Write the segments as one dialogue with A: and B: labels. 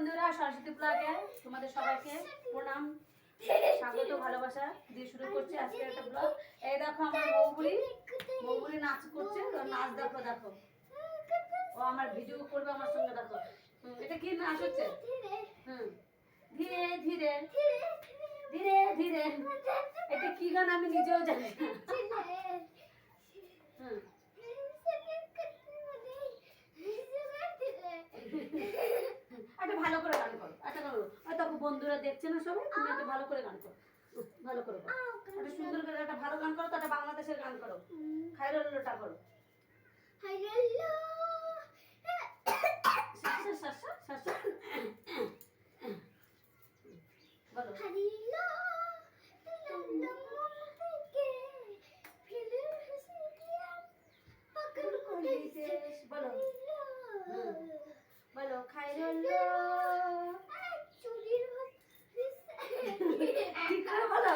A: বন্ধুরা, সরস্বতী ব্লগে তোমাদের সবাইকে প্রণাম, স্বাগত, ভালোবাসা দিয়ে শুরু করছি আজকে একটা ব্লগ এই দেখো আমার বৌবুড়ি বৌবুড়ি নাচ করছে, তো নাচ দেখো দেখো। ও আমার ভিডিও করবে আমার সঙ্গে, দেখো। এটা কি নাচ হচ্ছে? হুম। ধীরে ধীরে ধীরে ধীরে। এটা কি গান আমি নিজেও জানি হুম একটা ভালো করে গান করো একটা করো ওই দেখো বন্ধুরা দেখছে না সবাই? তুমি একটা ভালো করে গান করো। ভালো করে করো একটা সুন্দর করে একটা ভালো গান করো তো একটা বাংলাদেশের গান করো। খাইরুল্লোটা করো শাসা, শাসা, শাসা। বলো বলো বলো খাইরুল্লো ঠিক করে বলো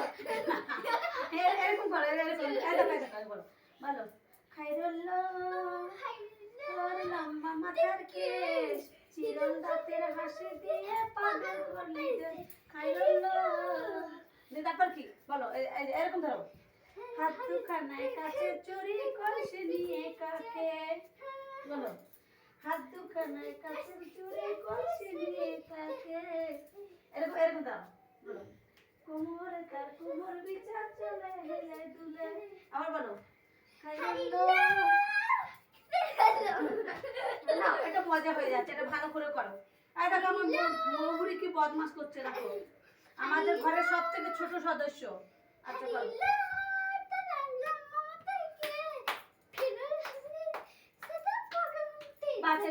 A: এ- এরকম করো এরকম এই দেখো, এই দেখো, এই বলো বলো খাইরুল্লো তোর মাথার কেশ চিরন দাঁতের হাসি দিয়ে পাগল করলি যে খাইরুল্লো দিয়ে তারপর কি? বলো এরকম ধরো। হাত দুখানায় কাছে চুরি কলসি নিয়ে কাকে? বলো। হাত দুখানায় কাছে চুরি কলসি নিয়ে কাকে? এরকম এরকম দাও বলো। কোমর কোমর বিচার চলে হেলে দুলে। আবার বলো। খাইরুল্লো না এটা মজা হয়ে যাচ্ছে, এটা ভালো করে করো। আর দেখো মৌবুড়ি কি বদমাস করছে দেখো। আমাদের ঘরের সব থেকে ছোট সদস্য। আচ্ছা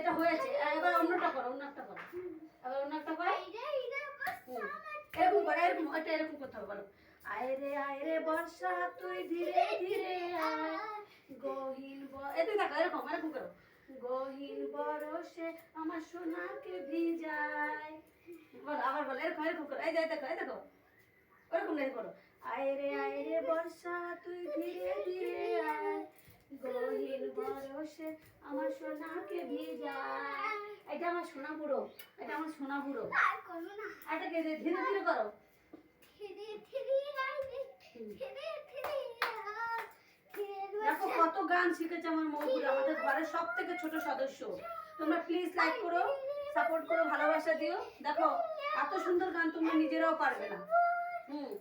A: এবার অন্যটা করো অন্য একটা করো। এবার অন্য একটা এরকম করো এটা এরকম করতে হবে বলো আয় রে আয় বর্ষা, তুই ধীরে ধীরে আয়। দেখো, এরকম এরকম করো। গহীন বরসে আমার সোনাকে ভিজায়। বলো আবার বলো এরকম এরকম করো। এই যে দেখো এই দেখো। ওরকম নাই করো আয় রে আয় রে বর্ষা তুই ধীরে ধীরে আয়। গহীন বরসে আমার সোনাকে ভিজায়। এটা আমার সোনা বুড়ো এটা আমার সোনা বুড়ো। এটাকে ধীরে ধীরে করো। দেখো কত গান শিখেছে আমার মৌগুলো আমাদের ঘরের সব থেকে ছোট সদস্য। তোমরা প্লিজ লাইক করো সাপোর্ট করো ভালোবাসা দিও। দেখো এত সুন্দর গান তোমরা নিজেরাও পারবে না। হুম।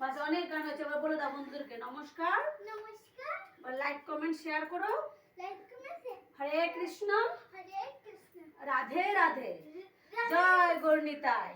A: বাস অনেক গান হয়েছে এবার বলে দাও বন্ধুদেরকে নমস্কার।
B: নমস্কার।
A: লাইক কমেন্ট শেয়ার করো।
B: Like comment Hare Krishna.
A: Radhe Radhe. জয় গর্ণিতায়